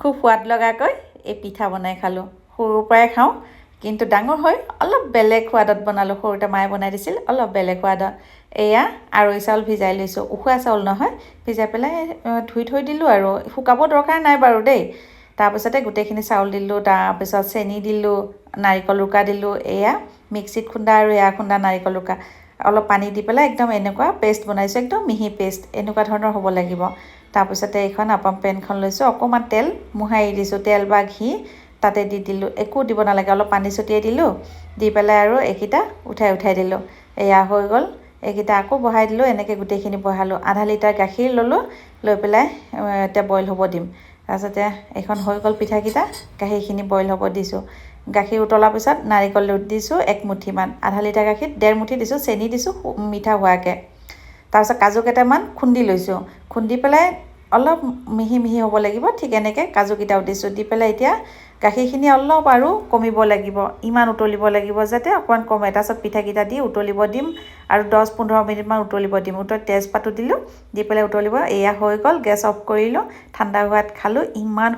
খুব সোৱাদ লগাকৈ এই পিঠা বনাই খালোঁ। সৰুৰ পৰাই খাওঁ কিন্তু ডাঙৰ হৈ অলপ বেলেগ সোৱাদত বনালোঁ। সৰুতে মায়ে বনাই দিছিল অলপ বেলেগ সোৱাদত। এয়া আৰৈ চাউল ভিজাই লৈছোঁ। উখোৱা চাউল নহয় ভিজাই পেলাই ধুই থৈ দিলোঁ আৰু। শুকাব দৰকাৰ নাই বাৰু দেই। তাৰপিছতে গোটেইখিনি চাউল দিলোঁ তাৰপিছত চেনি দিলোঁ নাৰিকল ৰুকা দিলোঁ। এয়া মিক্সিত খুন্দা আৰু এয়া খুন্দা নাৰিকল ৰুকা অলপ পানী দি পেলাই একদম এনেকুৱা পেষ্ট বনাইছোঁ একদম মিহি পেষ্ট। এনেকুৱা ধৰণৰ হ'ব লাগিব। তাৰপিছতে এইখন আপম পেনখন লৈছোঁ। অকণমান তেল মোহাৰি দিছোঁ। তেল বা ঘি তাতে দি দিলোঁ। একো দিব নালাগে অলপ পানী ছটিয়াই দিলোঁ। দি পেলাই আৰু এইকেইটা উঠাই উঠাই দিলোঁ। এয়া হৈ গ'ল। এইকেইটা আকৌ বহাই দিলোঁ। এনেকৈ গোটেইখিনি বহালোঁ। আধা লিটাৰ গাখীৰ ল'লোঁ। লৈ পেলাই এতিয়া বইল হ'ব দিম। তাৰপিছতে এইখন হৈ গ'ল পিঠাকেইটা। গাখীৰখিনি বইল হ'ব দিছোঁ। গাখীৰ উতলাৰ পিছত নাৰিকল দিছোঁ এক মুঠিমান। আধা লিটাৰ গাখীৰত ডেৰ মুঠি দিছোঁ। চেনি দিছোঁ মিঠা হোৱাকৈ। তাৰপিছত কাজু কেইটামান খুন্দি লৈছোঁ। খুন্দি পেলাই অলপ মিহি মিহি হ'ব লাগিব। ঠিক এনেকৈ কাজুকেইটাও দিছোঁ দি পেলাই এতিয়া গাখীৰখিনি অলপ আৰু কমিব লাগিব। ইমান উতলিব লাগিব যাতে অকণমান কমে। তাৰপিছত পিঠাকেইটা দি উতলিব দিম আৰু দহ পোন্ধৰ মিনিটমান উতলিব দিম। উতলি তেজপাতো দিলোঁ দি পেলাই উতলিব। এয়া হৈ গ'ল। গেছ অফ কৰিলোঁ। ঠাণ্ডা হোৱাত খালোঁ। ইমান